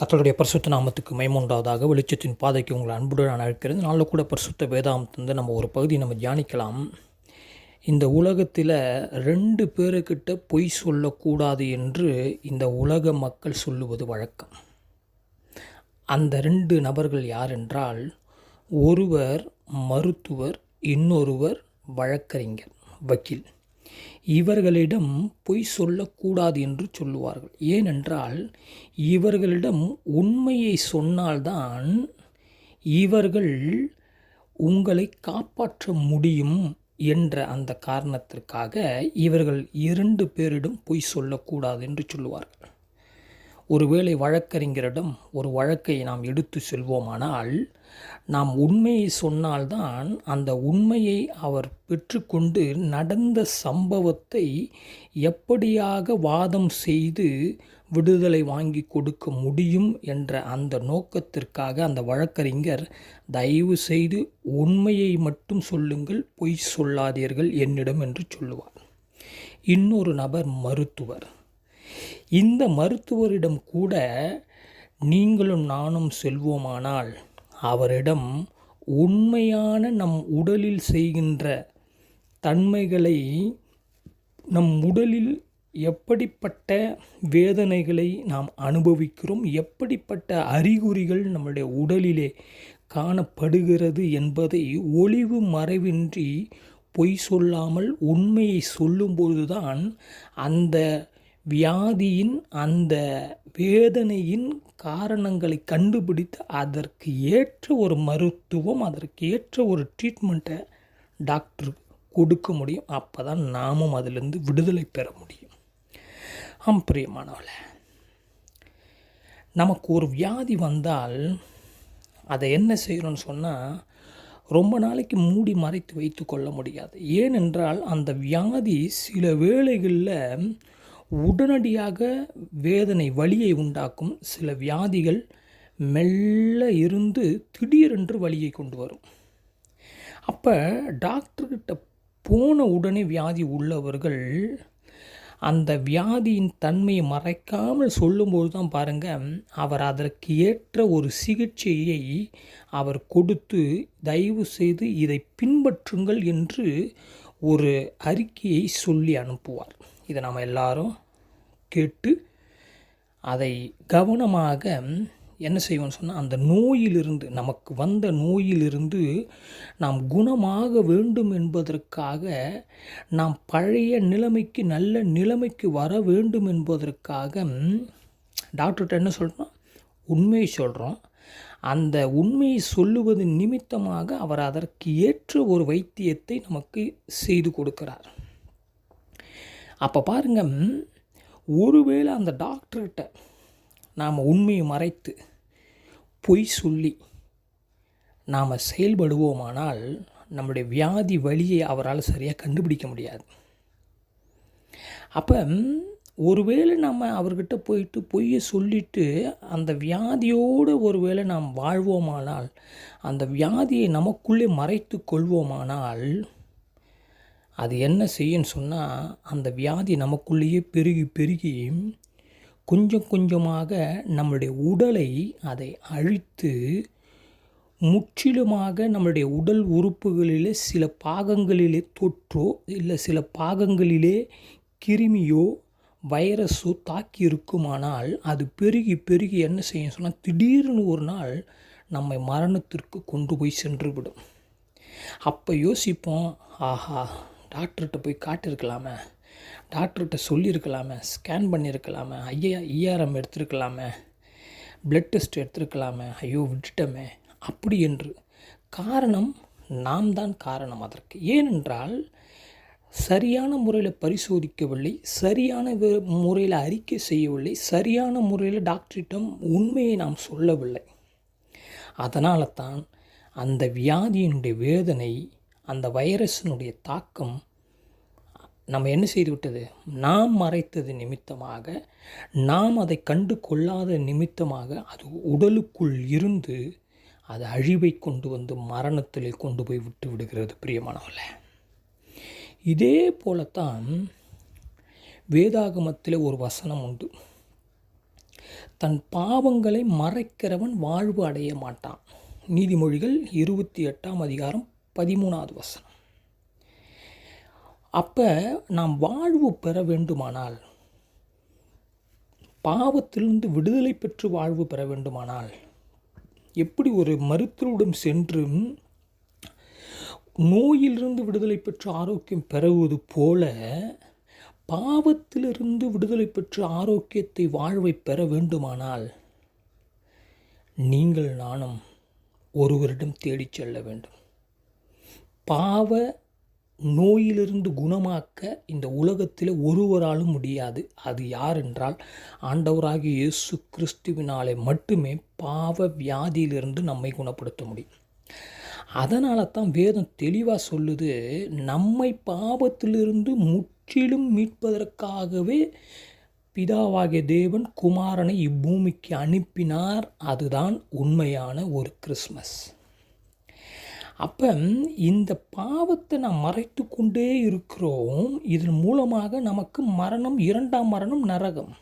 கர்த்தருடைய பரிசுத்த நாமத்துக்கு மைமூன்றாவதாக வெளிச்சத்தின் பாதைக்கு உங்களை அன்புடன் நான் அழைக்கிறது நாளில் கூட பரிசுத்த வேதாந்தந்து நம்ம ஒரு பகுதி நம்ம தியானிக்கலாம். இந்த உலகத்தில் ரெண்டு பேருக்கிட்ட பொய் சொல்லக்கூடாது என்று இந்த உலக மக்கள் சொல்லுவது வழக்கம். அந்த ரெண்டு நபர்கள் யார் என்றால் ஒருவர் மருத்துவர் இன்னொருவர் வழக்கறிஞர் வக்கீல். இவர்களிடம் பொய் சொல்லக்கூடாது என்று சொல்லுவார்கள். ஏனென்றால் இவர்களிடம் உண்மையை சொன்னால்தான் இவர்கள் உங்களை காப்பாற்ற முடியும் என்ற அந்த காரணத்திற்காக இவர்கள் இரண்டு பேரிடம் பொய் சொல்லக்கூடாது என்று சொல்லுவார்கள். ஒருவேளை வழக்கறிஞரிடம் ஒரு வழக்கை நாம் எடுத்து செல்வோமானால் நாம் உண்மையை சொன்னால்தான் அந்த உண்மையை அவர் பெற்றுக்கொண்டு நடந்த சம்பவத்தை எப்படியாக வாதம் செய்து விடுதலை வாங்கி கொடுக்க முடியும் என்ற அந்த நோக்கத்திற்காக அந்த வழக்கறிஞர் தயவு செய்து உண்மையை மட்டும் சொல்லுங்கள் பொய் சொல்லாதீர்கள் என்னிடம் என்று சொல்லுவார். இன்னொரு நபர் மருத்துவர். இந்த மருத்துவரிடம் கூட நீங்களும் நானும் செல்வோமானால் அவரிடம் உண்மையான நம் உடலில் செய்கின்ற தன்மைகளை நம் உடலில் எப்படிப்பட்ட வேதனைகளை நாம் அனுபவிக்கிறோம் எப்படிப்பட்ட அறிகுறிகள் நம்முடைய உடலிலே காணப்படுகிறது என்பதை ஒளிவு மறைவின்றி பொய் சொல்லாமல் உண்மையை சொல்லும்போதுதான் அந்த வியாதியின் அந்த வேதனையின் காரணங்களை கண்டுபிடித்து அதற்கு ஏற்ற ஒரு மருத்துவம் அதற்கு ஏற்ற ஒரு ட்ரீட்மெண்ட்டை டாக்டர் கொடுக்க முடியும். அப்போ தான் நாமும் அதிலிருந்து விடுதலை பெற முடியும். ஆம் பிரியமானவளை நமக்கு ஒரு வியாதி வந்தால் அதை என்ன செய்யணும்னு சொன்னால் ரொம்ப நாளைக்கு மூடி மறைத்து வைத்து கொள்ள முடியாது. ஏனென்றால் அந்த வியாதி சில வேளைகளில் உடனடியாக வேதனை வலியை உண்டாக்கும் சில வியாதிகள் மெல்ல இருந்து திடீரென்று வலியை கொண்டு வரும். அப்போ டாக்டர்கிட்ட போன உடனே வியாதி உள்ளவர்கள் அந்த வியாதியின் தன்மையை மறைக்காமல் சொல்லும்போது தான் பாருங்கள் அவர் அதற்கு ஏற்ற ஒரு சிகிச்சையை அவர் கொடுத்து தயவு செய்து இதை பின்பற்றுங்கள் என்று ஒரு அறிக்கையை சொல்லி அனுப்புவார். இதை நாம் எல்லாரும் கேட்டு அதை கவனமாக என்ன செய்வோம்னு சொன்னால் அந்த நோயிலிருந்து நமக்கு வந்த நோயிலிருந்து நாம் குணமாக வேண்டும் என்பதற்காக நாம் பழைய நிலைமைக்கு நல்ல நிலைமைக்கு வர வேண்டும் என்பதற்காக டாக்டர்கிட்ட என்ன சொல்கிறோம் உண்மையை சொல்கிறோம் அந்த உண்மையை சொல்லுவது நிமித்தமாக அவர் அதற்கு ஏற்ற ஒரு வைத்தியத்தை நமக்கு செய்து கொடுக்கிறார். அப்போ பாருங்கள் ஒருவேளை அந்த டாக்டர்கிட்ட நாம் உண்மையை மறைத்து பொய் சொல்லி நாம் செயல்படுவோமானால் நம்முடைய வியாதி வழியை அவரால் சரியாக கண்டுபிடிக்க முடியாது. அப்போ ஒருவேளை நம்ம அவர்கிட்ட போயிட்டு பொய்யை சொல்லிட்டு அந்த வியாதியோடு ஒருவேளை நாம் வாழ்வோமானால் அந்த வியாதியை நமக்குள்ளே மறைத்து கொள்வோமானால் அது என்ன செய்யுன்னு சொன்னால் அந்த வியாதி நமக்குள்ளேயே பெருகி பெருகி கொஞ்சம் கொஞ்சமாக நம்மளுடைய உடலை அதை அழித்து முற்றிலுமாக நம்மளுடைய உடல் உறுப்புகளிலே சில பாகங்களிலே தொற்றோ இல்லை சில பாகங்களிலே கிருமியோ வைரஸோ தாக்கி இருக்குமானால் அது பெருகி பெருகி என்ன செய்யும் சொன்னால் திடீர்னு ஒரு நாள் நம்மை மரணத்திற்கு கொண்டு போய் சென்றுவிடும் அப்போ யோசிப்போம் ஆஹா டாக்டர்கிட்ட போய் காட்டியிருக்கலாமே. டாக்டர்கிட்ட சொல்லியிருக்கலாமே. ஸ்கேன் பண்ணியிருக்கலாமே. ஐயா இஆர்எம் எடுத்திருக்கலாமே. பிளட் டெஸ்ட் எடுத்திருக்கலாமே. ஐயோ விட்டுட்டோமே. அப்படி என்று. காரணம் நாம் தான் காரணம் அதற்கு. ஏனென்றால் சரியான முறையில் பரிசோதிக்கவில்லை சரியான முறையில் அறிக்கை செய்யவில்லை சரியான முறையில் டாக்டரிடம் உண்மையை நாம் சொல்லவில்லை. அதனால தான் அந்த வியாதியினுடைய வேதனை அந்த வைரஸினுடைய தாக்கம் நம்ம என்ன செய்து விட்டது நாம் மறைத்தது நிமித்தமாக நாம் அதை கண்டு கொள்ளாத நிமித்தமாக அது உடலுக்குள் இருந்து அது அழிவை கொண்டு வந்து மரணத்தில் கொண்டு போய் விட்டு விடுகிறது பிரியமானவர்களே. இதே போலத்தான் வேதாகமத்தில் ஒரு வசனம் உண்டு. தன் பாவங்களை மறைக்கிறவன் வாழ்வு அடைய மாட்டான். நீதிமொழிகள் இருபத்தி எட்டாம் அதிகாரம் பதிமூணாவது வசனம். அப்போ நாம் வாழ்வு பெற வேண்டுமானால் பாவத்திலிருந்து விடுதலை பெற்று வாழ்வு பெற வேண்டுமானால் எப்படி ஒரு மருத்துவரிடம் சென்று நோயிலிருந்து விடுதலை பெற்று ஆரோக்கியம் பெறுவது போல பாவத்திலிருந்து விடுதலை பெற்று ஆரோக்கியத்தை வாழ்வை பெற வேண்டுமானால் நீங்கள் நானும் ஒருவரிடம் தேடிச் செல்ல வேண்டும். பாவ நோயிலிருந்து குணமாக்க இந்த உலகத்தில் ஒருவராலும் முடியாது. அது யார் என்றால் ஆண்டவராகிய இயேசு கிறிஸ்துவினாலே மட்டுமே பாவ வியாதியிலிருந்து நம்மை குணப்படுத்த முடியும். அதனால தான் வேதம் தெளிவாக சொல்லுது நம்மை பாவத்திலிருந்து முற்றிலும் மீட்பதற்காகவே பிதாவாகிய தேவன் குமாரனை இப்பூமிக்கு அனுப்பினார். அதுதான் உண்மையான ஒரு கிறிஸ்மஸ் அப்போ இந்த பாவத்தை நாம் மறைத்து கொண்டே இருக்கிறோம். இதன் மூலமாக நமக்கு மரணம் இரண்டாம் மரணம் நரகம்.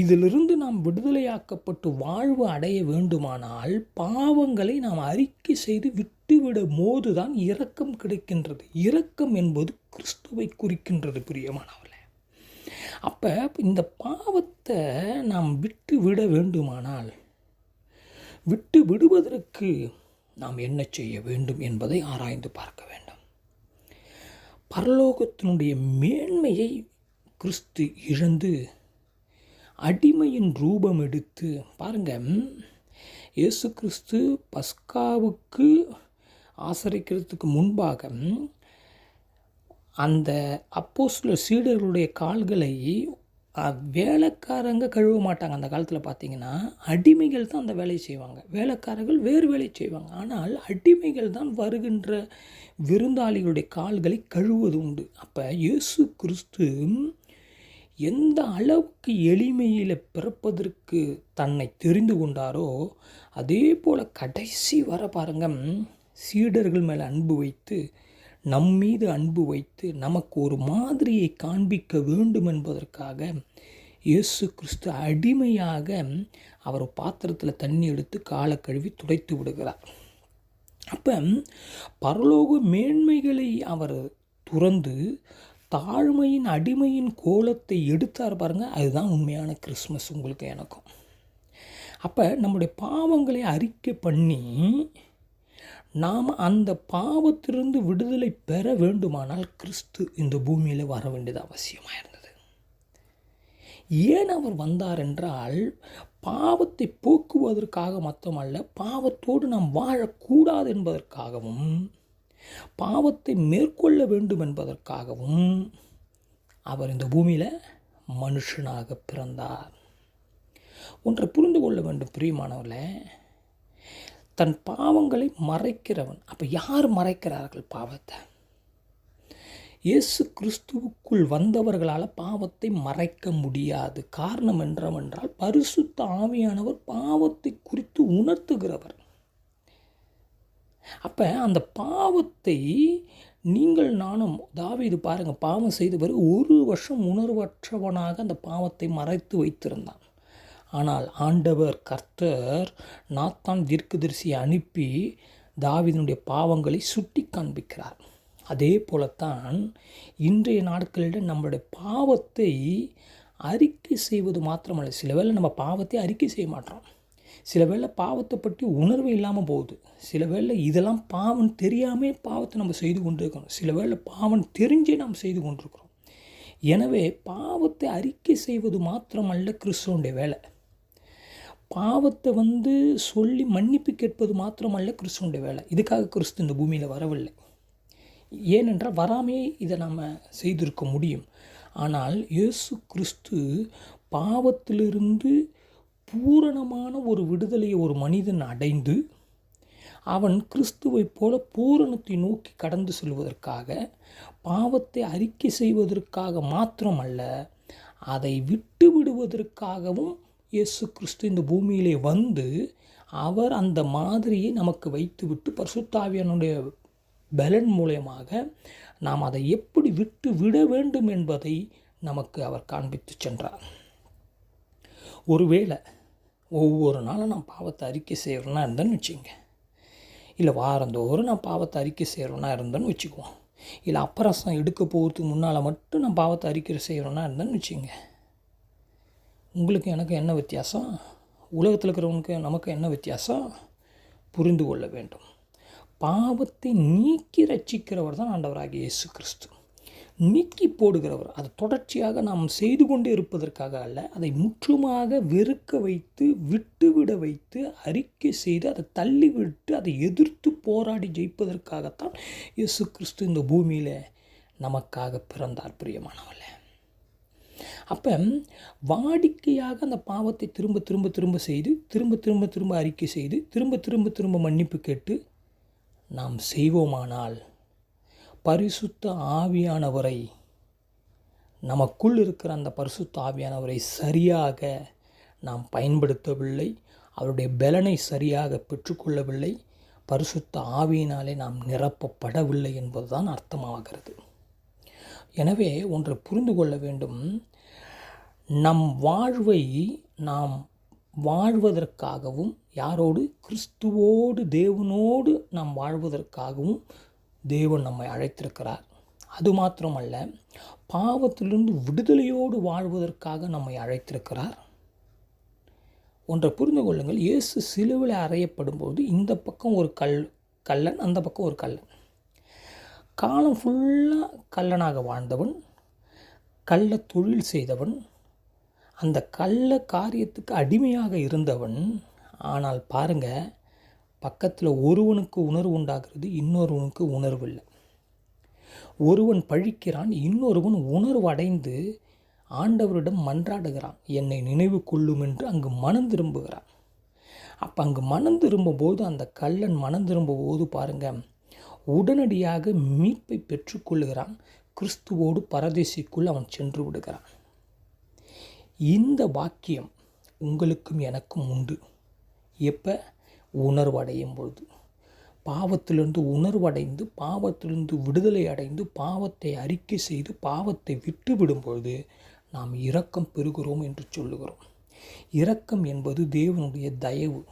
இதிலிருந்து நாம் விடுதலையாக்கப்பட்டு வாழ்வு அடைய வேண்டுமானால் பாவங்களை நாம் அறிக்கை செய்து விட்டுவிடும் போதுதான் இரக்கம் கிடைக்கின்றது. இரக்கம் என்பது கிறிஸ்துவை குறிக்கின்றது பிரியமானவர்களே அப்போ இந்த பாவத்தை நாம் விட்டு விட வேண்டுமானால் விட்டு விடுவதற்கு நாம் என்ன செய்ய வேண்டும் என்பதை ஆராய்ந்து பார்க்க வேண்டும். பரலோகத்தினுடைய மேன்மையை கிறிஸ்து இழந்து அடிமையின் ரூபம் எடுத்து பாருங்க இயேசு கிறிஸ்து பஸ்காவுக்கு ஆசரிக்கிறதுக்கு முன்பாக அந்த அப்போ சில சீடர்களுடைய கால்களை வேலைக்காரங்க கழுவ மாட்டாங்க அந்த காலத்தில் பார்த்தீங்கன்னா அடிமைகள் தான் அந்த வேலையை செய்வாங்க. வேலைக்காரர்கள் வேறு வேலை செய்வாங்க. ஆனால் அடிமைகள் தான் வருகின்ற விருந்தாளிகளுடைய கால்களை கழுவது உண்டு. அப்போ இயேசு கிறிஸ்து எந்த அளவுக்கு எளிமையில் பிறப்பதற்கு தன்னை தெரிந்து கொண்டாரோ அதே போல் கடைசி வர பாருங்க சீடர்கள் மேலே அன்பு வைத்து நம் மீது அன்பு வைத்து நமக்கு ஒரு மாதிரியை காண்பிக்க வேண்டும் என்பதற்காக இயேசு கிறிஸ்து அடிமையாக அவர் பாத்திரத்தில் தண்ணி எடுத்து காலை கழுவி துடைத்து விடுகிறார். அப்போ பரலோக மேன்மைகளை அவர் துறந்து தாழ்மையின் அடிமையின் கோலத்தை எடுத்தார் பாருங்கள் அதுதான் உண்மையான கிறிஸ்மஸ் உங்களுக்கு எனக்கும். அப்போ நம்முடைய பாவங்களை அறிக்கை பண்ணி நாம் அந்த பாவத்திலிருந்து விடுதலை பெற வேண்டுமானால் கிறிஸ்து இந்த பூமியில் வர வேண்டியது அவசியமாக இருந்தது. ஏன் அவர் வந்தார் என்றால் பாவத்தை போக்குவதற்காக மட்டுமல்ல பாவத்தோடு நாம் வாழக்கூடாது என்பதற்காகவும் பாவத்தை மேற்கொள்ள வேண்டும் என்பதற்காகவும் அவர் இந்த பூமியில் மனுஷனாக பிறந்தார். ஒன்றை புரிந்து கொள்ள வேண்டும் பிரியமானவர்களே. தன் பாவங்களை மறைக்கிறவன். அப்போ யார் மறைக்கிறார்கள் பாவத்தை? இயேசு கிறிஸ்துவுக்குள் வந்தவர்களால் பாவத்தை மறைக்க முடியாது. காரணம் என்றவென்றால் பரிசுத்த ஆவியானவர் பாவத்தை குறித்து உணர்த்துகிறவர். அப்போ அந்த பாவத்தை நீங்கள் நானும் தாவீது பாருங்கள் பாவம் செய்த பிறகு ஒரு வருஷம் உணர்வற்றவனாக அந்த பாவத்தை மறைத்து வைத்திருந்தான். ஆனால் ஆண்டவர் கர்த்தர் நாத்தான் தீர்க்கதரிசியை அனுப்பி தாவிதனுடைய பாவங்களை சுட்டி காண்பிக்கிறார். அதே போலத்தான் இன்றைய நாட்களில் நம்மளுடைய பாவத்தை அறிக்கை செய்வது மாத்திரமல்ல. சில வேளை நம்ம பாவத்தை அறிக்கை செய்ய மாட்டோம். சில வேளை பாவத்தை பற்றி உணர்வு இல்லாமல் போகுது. சில வேளை இதெல்லாம் பாவம் தெரியாமல் பாவத்தை நம்ம செய்து கொண்டிருக்கிறோம். சில வேளை பாவம் தெரிஞ்சே நாம் செய்து கொண்டிருக்கிறோம். எனவே பாவத்தை அறிக்கை செய்வது மாத்திரமல்ல கிறிஸ்துவனுடைய வேலை. பாவத்தை வந்து சொல்லி மன்னிப்பு கேட்பது மாத்திரமல்ல கிறிஸ்துவனுடைய வேலை. இதுக்காக கிறிஸ்து இந்த பூமியில் வரவில்லை. ஏனென்றால் வராமே இதை நம்ம செய்திருக்க முடியும். ஆனால் இயேசு கிறிஸ்து பாவத்திலிருந்து பூரணமான ஒரு விடுதலையை ஒரு மனிதன் அடைந்து அவன் கிறிஸ்துவைப் போல பூரணத்தை நோக்கி கடந்து செல்வதற்காக பாவத்தை அறிக்கை செய்வதற்காக மாத்திரமல்ல அதை விட்டு விடுவதற்காகவும் இயேசு கிறிஸ்து இந்த பூமியிலே வந்து அவர் அந்த மாதிரியை நமக்கு வைத்துவிட்டு பரிசுத்தாவியனுடைய பலன் மூலயமாக நாம் அதை எப்படி விட்டு விட வேண்டும் என்பதை நமக்கு அவர் காண்பித்து சென்றார். ஒருவேளை ஒவ்வொரு நாளும் நான் பாவத்தை அறிக்கை செய்கிறேன்னா இருந்தேன்னு வச்சுங்க. இல்லை வாரந்தோறும் நான் பாவத்தை அறிக்கை செய்கிறேன்னா இருந்தேன்னு வச்சுக்குவோம். இல்லை அப்பரசம் எடுக்க போகிறதுக்கு முன்னால் மட்டும் நான் பாவத்தை அறிக்கை செய்கிறோன்னா இருந்தேன்னு வச்சுங்க. உங்களுக்கு எனக்கு என்ன வித்தியாசம்? உலகத்தில் இருக்கிறவனுக்கு நமக்கு என்ன வித்தியாசம்? புரிந்து கொள்ள வேண்டும். பாவத்தை நீக்கி ரட்சிக்கிறவர் தான் ஆண்டவராகிய இயேசு கிறிஸ்து நீக்கி போடுகிறவர் அது தொடர்ச்சியாக நாம் செய்து கொண்டே இருப்பதற்காக அல்ல அதை முற்றுமாக வெறுக்க வைத்து விட்டுவிட வைத்து அறிக்கை செய்து அதை தள்ளிவிட்டு அதை எதிர்த்து போராடி ஜெயிப்பதற்காகத்தான் இயேசு கிறிஸ்து இந்த பூமியில் நமக்காக பிறந்தார் பிரியமானவர்களே. அப்போ வாடிக்கையாக அந்த பாவத்தை திரும்ப திரும்ப திரும்ப செய்து திரும்ப திரும்ப திரும்ப அறிக்கை செய்து திரும்ப திரும்ப திரும்ப மன்னிப்பு கேட்டு நாம் செய்வோமானால் பரிசுத்த ஆவியானவரை நமக்குள் இருக்கிற அந்த பரிசுத்த ஆவியானவரை சரியாக நாம் பயன்படுத்தவில்லை அவருடைய பலனை சரியாக பெற்றுக்கொள்ளவில்லை பரிசுத்த ஆவியினாலே நாம் நிரப்பப்படவில்லை என்பதுதான் அர்த்தமாகிறது. எனவே ஒன்றை புரிந்து கொள்ள வேண்டும். நம் வாழ்வை நாம் வாழ்வதற்காகவும் யாரோடு? கிறிஸ்துவோடு தேவனோடு நாம் வாழ்வதற்காகவும் தேவன் நம்மை அழைத்திருக்கிறார். அது மாத்திரமல்ல பாவத்திலிருந்து விடுதலையோடு வாழ்வதற்காக நம்மை அழைத்திருக்கிறார். ஒன்றை புரிந்து கொள்ளுங்கள் இயேசு சிலுவில் அறையப்படும்போது இந்த பக்கம் ஒரு கல் கல்லன் அந்த பக்கம் ஒரு கல்லன். காலம் ஃபுல்லாக கல்லனாக வாழ்ந்தவன் கள்ள தொழில் செய்தவன் அந்த கள்ள காரியத்துக்கு அடிமையாக இருந்தவன். ஆனால் பாருங்க பக்கத்தில் ஒருவனுக்கு உணர்வு உண்டாகிறது இன்னொருவனுக்கு உணர்வு இல்லை. ஒருவன் பழிக்கிறான் இன்னொருவன் உணர்வு அடைந்து ஆண்டவரிடம் மன்றாடுகிறான். என்னை நினைவு கொள்ளும் என்று அங்கு மனம் திரும்புகிறான். அப்போ அங்கு மனம் திரும்பும்போது அந்த கள்ளன் மனம் திரும்பும்போது பாருங்கள் உடனடியாக மீட்பை பெற்றுக்கொள்கிறான் கிறிஸ்துவோடு பரதேசிக்குள் அவன் சென்று விடுகிறான். இந்த வாக்கியம் உங்களுக்கும் எனக்கும் உண்டு. எப்போ? உணர்வடையும் பொழுது. பாவத்திலிருந்து உணர்வடைந்து பாவத்திலிருந்து விடுதலை அடைந்து பாவத்தை அறிக்கை செய்து பாவத்தை விட்டு விடும்பொழுது நாம் இரக்கம் பெறுகிறோம் என்று சொல்லுகிறோம். இரக்கம் என்பது தேவனுடைய தயவு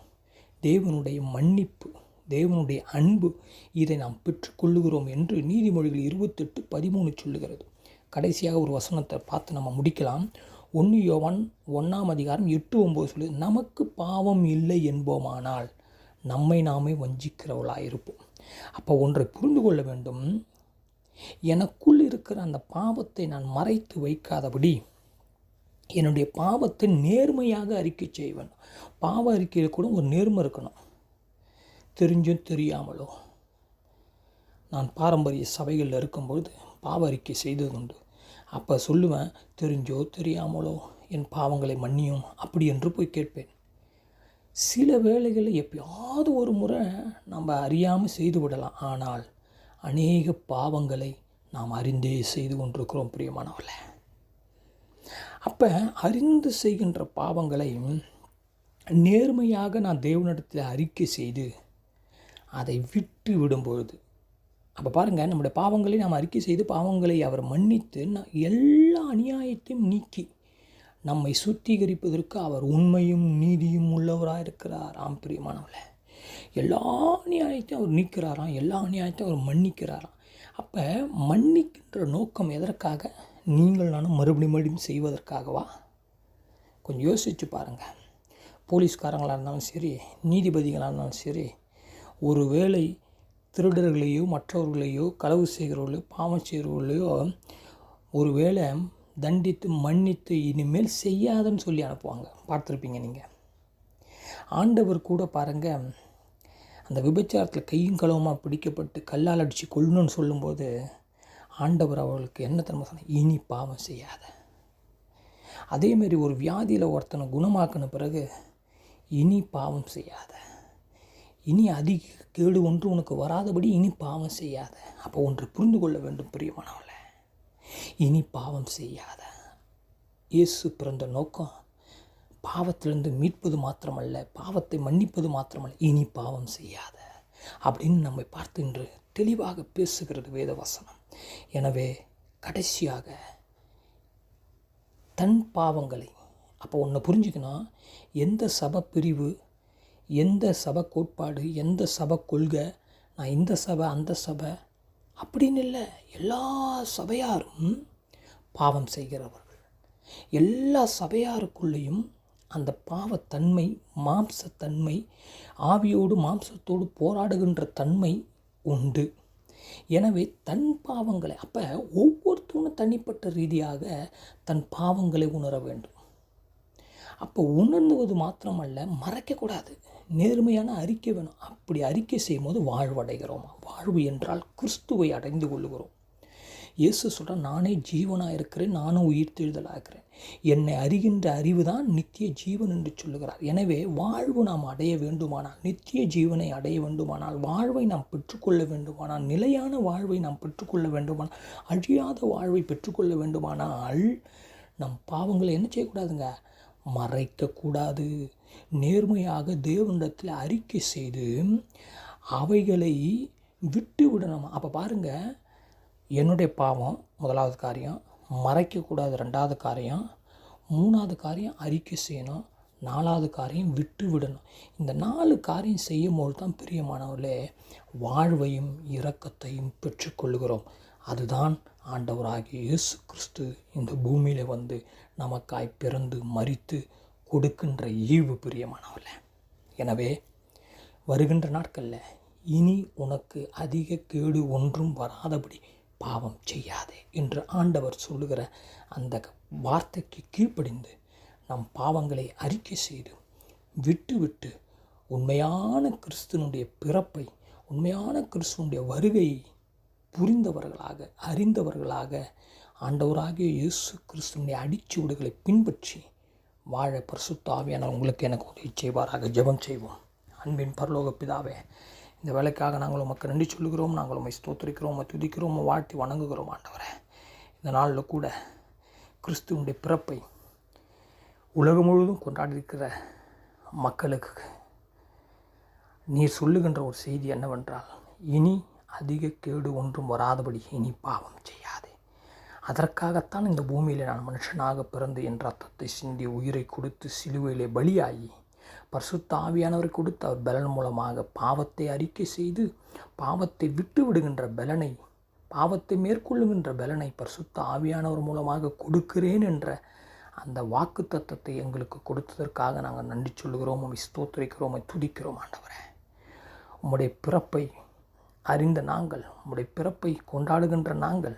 தேவனுடைய மன்னிப்பு. தேவனுடைய அன்பு இதை நாம் பெற்றுக்கொள்ளுகிறோம் என்று நீதிமொழிகள் இருபத்தெட்டு பதிமூணு சொல்லுகிறது. கடைசியாக ஒரு வசனத்தை பார்த்து நம்ம முடிக்கலாம். ஒன்று யோவான் ஒன்றாம் அதிகாரம் எட்டு ஒம்பது சொல்லு நமக்கு பாவம் இல்லை என்போமானால் நம்மை நாமே வஞ்சிக்கிறவளாக இருப்போம் அப்போ ஒன்றை புரிந்து கொள்ள வேண்டும். எனக்குள் இருக்கிற அந்த பாவத்தை நான் மறைத்து வைக்காதபடி என்னுடைய பாவத்தை நேர்மையாக அறிக்கை செய்வேன். பாவ அறிக்கையில் கூட ஒரு நேர்மை இருக்கணும். தெரிஞ்சும் தெரியாமலோ? நான் பாரம்பரிய சபைகளில் இருக்கும்பொழுது பாவ அறிக்கை செய்தது உண்டு. அப்போ சொல்லுவேன் தெரிஞ்சோ தெரியாமலோ? என் பாவங்களை மன்னியும் அப்படி என்று போய் கேட்பேன். சில வேளைகளில் எப்பயாவது ஒரு முறை நம்ம அறியாமல் செய்து விடலாம். ஆனால் அநேக பாவங்களை நாம் அறிந்தே செய்து கொண்டிருக்கிறோம் பிரியமானவர்களே. அப்போ அறிந்து செய்கின்ற பாவங்களை நேர்மையாக நான் தேவனிடத்தில் அறிக்கை செய்து அதை விட்டு விடும்பொழுது. அப்போ பாருங்கள் நம்முடைய பாவங்களை நாம் அறிக்கை செய்து பாவங்களை அவர் மன்னித்து நான் எல்லா அநியாயத்தையும் நீக்கி நம்மை சுத்திகரிப்பதற்கு அவர் உண்மையும் நீதியும் உள்ளவராக இருக்கிறார். ஆம் பிரியமானவர்களே. எல்லா அநியாயத்தையும் அவர் நீக்கிறாராம் எல்லா அநியாயத்தையும் அவர் மன்னிக்கிறாராம். அப்போ மன்னிக்கின்ற நோக்கம் எதற்காக? நீங்கள் நானும் மறுபடியும் மறுபடியும் செய்வதற்காகவா? கொஞ்சம் யோசிச்சு பாருங்கள் போலீஸ்காரங்களாக இருந்தாலும் சரி நீதிபதிகளாக இருந்தாலும் சரி ஒரு வேளை திருடர்களையோ மற்றவர்களையோ களவு செய்கிறவர்களையோ பாவம் செய்கிறவர்களையோ ஒரு வேளை தண்டித்து மன்னித்து இனிமேல் செய்யாதன்னு சொல்லி அனுப்புவாங்க. பார்த்துருப்பீங்க நீங்கள் ஆண்டவர் கூட பாருங்கள் அந்த விபச்சாரத்தில் கையும் களவுமாக பிடிக்கப்பட்டு கல்லால் அடித்து கொள்ளணும்னு சொல்லும்போது ஆண்டவர் அவர்களுக்கு என்ன தன்மை சொன்ன இனி பாவம் செய்யாத. அதேமாரி ஒரு வியாதியில் ஒருத்தனை குணமாக்கின பிறகு இனி பாவம் செய்யாத. இனி அதிக கேடு ஒன்று உனக்கு வராதபடி இனி பாவம் செய்யாத. அப்போ ஒன்று புரிந்து கொள்ள வேண்டும் பிரியமானவள இனி பாவம் செய்யாத. இயேசு பிறந்த நோக்கம் பாவத்திலிருந்து மீட்பது மாத்திரமல்ல பாவத்தை மன்னிப்பது மாத்திரமல்ல இனி பாவம் செய்யாத. அப்படின்னு நம்மை பார்த்து இன்று தெளிவாக பேசுகிறது வேத வசனம் எனவே கடைசியாக தன் பாவங்களை அப்போ ஒன்று புரிஞ்சுக்கணும் எந்த சபை பிரிவு எந்த சபை கோட்பாடு எந்த சபை கொள்கை நான் இந்த சபை அந்த சபை அப்படின்னு இல்லை. எல்லா சபையாரும் பாவம் செய்கிறவர்கள். எல்லா சபையாருக்குள்ளேயும் அந்த பாவத்தன்மை மாம்சத்தன்மை ஆவியோடு மாம்சத்தோடு போராடுகின்ற தன்மை உண்டு. எனவே தன் பாவங்களை அப்போ ஒவ்வொருத்தவனும் தனிப்பட்ட ரீதியாக தன் பாவங்களை உணர வேண்டும். அப்போ உணர்ந்துவது மாத்திரமல்ல மறைக்கக்கூடாது. நேர்மையான அறிக்கை வேணும். அப்படி அறிக்கை செய்யும்போது வாழ்வடைகிறோம்? வாழ்வு என்றால் கிறிஸ்துவை அடைந்து கொள்ளுகிறோம். இயேசு சொல்கிற நானே ஜீவனாக இருக்கிறேன் நானும் உயிர் தெழுதலாகிறேன். இருக்கிறேன் என்னை அறிகின்ற அறிவு தான் நித்திய ஜீவன் என்று சொல்லுகிறார். எனவே வாழ்வு நாம் அடைய வேண்டுமானால் நித்திய ஜீவனை அடைய வேண்டுமானால் வாழ்வை நாம் பெற்றுக்கொள்ள வேண்டுமானால் நிலையான வாழ்வை நாம் பெற்றுக்கொள்ள வேண்டுமானால் அழியாத வாழ்வை பெற்றுக்கொள்ள வேண்டுமானால் நம் பாவங்களை என்ன செய்யக்கூடாதுங்க? மறைக்கக்கூடாது. நேர்மையாக தேவனிடத்தில் அறிக்கை செய்து அவைகளை விட்டு விடணும் அப்போ பாருங்கள் என்னுடைய பாவம் முதலாவது காரியம் மறைக்கக்கூடாது ரெண்டாவது காரியம் மூணாவது காரியம் அறிக்கை செய்யணும் நாலாவது காரியம் விட்டு விடணும் இந்த நாலு காரியம் செய்யும்போது தான் பிரியமானவர்களே வாழ்வையும் இரக்கத்தையும் பெற்றுக்கொள்கிறோம். அதுதான் ஆண்டவராகிய இயேசு கிறிஸ்து இந்த பூமியில் வந்து நமக்காய் பிறந்து மறித்து கொடுக்கின்ற ஈவு பிரியமானவர்கள். எனவே வருகின்ற நாட்களில் இனி உனக்கு அதிக கேடு ஒன்றும் வராதபடி பாவம் செய்யாதே என்று ஆண்டவர் சொல்லுகிற அந்த வார்த்தைக்கு கீழ்ப்படிந்து நம் பாவங்களை அறிக்கை செய்து விட்டு விட்டு உண்மையான கிறிஸ்துனுடைய பிறப்பை உண்மையான கிறிஸ்துனுடைய வருகையை புரிந்தவர்களாக அறிந்தவர்களாக ஆண்டவராகிய இயேசு கிறிஸ்துவனுடைய அடிச்சுவடுகளை பின்பற்றி வாழ பரிசுத்தாவியான உங்களுக்கு எனக்கு உதவி செய்வாராக. ஜெபம் செய்வோம். அன்பின் பரலோக பிதாவே இந்த வேலைக்காக நாங்கள் உமக்கு நன்றி சொல்லுகிறோம். நாங்கள் உண்மை ஸ்தோத்திரிக்கிறோம் துதிக்கிறோம் வாழ்த்தி வணங்குகிறோம் ஆண்டவரே. இந்த நாளில் கூட கிறிஸ்துவனுடைய பிறப்பை உலகம் முழுவதும் கொண்டாடியிருக்கிற மக்களுக்கு நீர் சொல்லுகின்ற ஒரு செய்தி என்னவென்றால் இனி அதிக கேடு ஒன்றும் வராதபடி இனி பாவம் செய்யாதே. அதற்காகத்தான் இந்த பூமியில் நான் மனுஷனாக பிறந்து என் ரத்தத்தை சிந்தி உயிரை கொடுத்து சிலுவையிலே பலியாகி பரிசுத்த ஆவியானவரை கொடுத்து அவர் பலன் மூலமாக பாவத்தை அறிக்கை செய்து பாவத்தை விட்டு விடுகின்ற பலனை பாவத்தை மேற்கொள்ளுகின்ற பலனை பரிசுத்த ஆவியானவர் மூலமாக கொடுக்கிறேன் என்ற அந்த வாக்கு தத்துவத்தை எங்களுக்கு கொடுத்ததற்காக நாங்கள் நன்றி சொல்லுகிறோம் உண்மை ஸ்தோத்திரிக்கிறோம் துதிக்கிறோம் ஆண்டவரே. உம்முடைய பிறப்பை அறிந்த நாங்கள் உம்முடைய பிறப்பை கொண்டாடுகின்ற நாங்கள்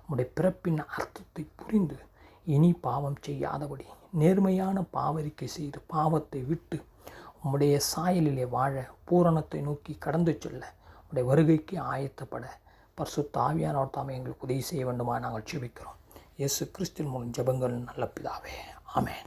உம்முடைய பிறப்பின் அர்த்தத்தை புரிந்து இனி பாவம் செய்யாதபடி நேர்மையான பாவரிக்கை செய்து பாவத்தை விட்டு உம்முடைய சாயலிலே வாழ பூரணத்தை நோக்கி கடந்து செல்ல உடைய வருகைக்கு ஆயத்தப்பட பரிசுத்த ஆவியானவர் தாமே எங்களுக்கு உதவி செய்ய வேண்டுமா நாங்கள் ஜெபிக்கிறோம். இயேசு கிறிஸ்தின் மூலம் ஜெபங்கள் நல்ல பிதாவே. ஆமேன்.